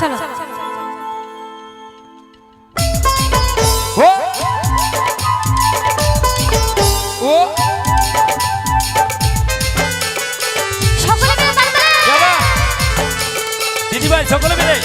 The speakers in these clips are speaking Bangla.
চলো। সকলে মিলে।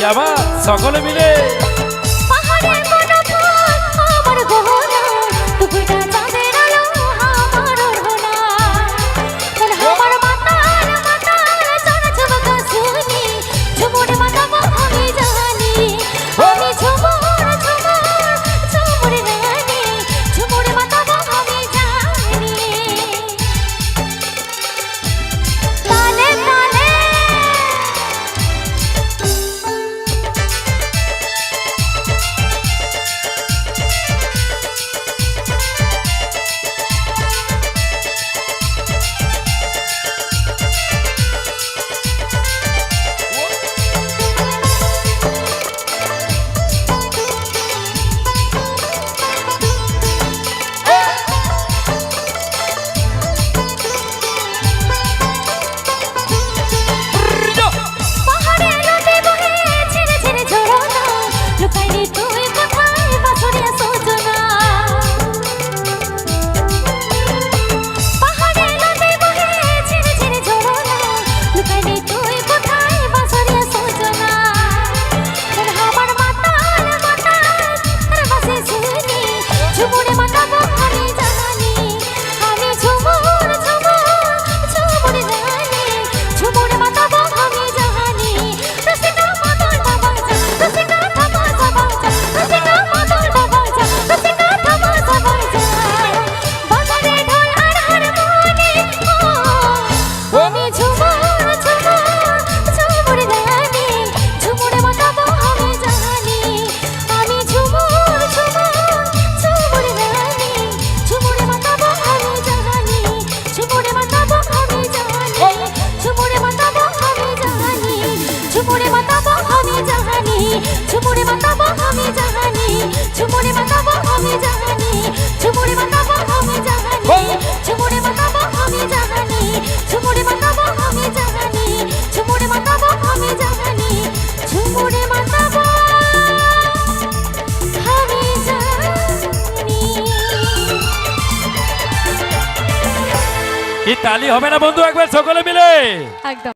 কেমন সকলে মিলে। আমি জাহানি ঝুমুরে মাতাবো আমি জাহানি ঝুমুরে মাতাবো আমি জাহানি ঝুমুরে মাতাবো আমি জাহানি ঝুমুরে মাতাবো আমি জাহানি ঝুমুরে মাতাবো আমি জাহানি ঝুমুরে মাতাবো আমি জাহানি ঝুমুরে মাতাবো এই তালি হবে না বন্ধু? একবার সকলে মিলে। একদম।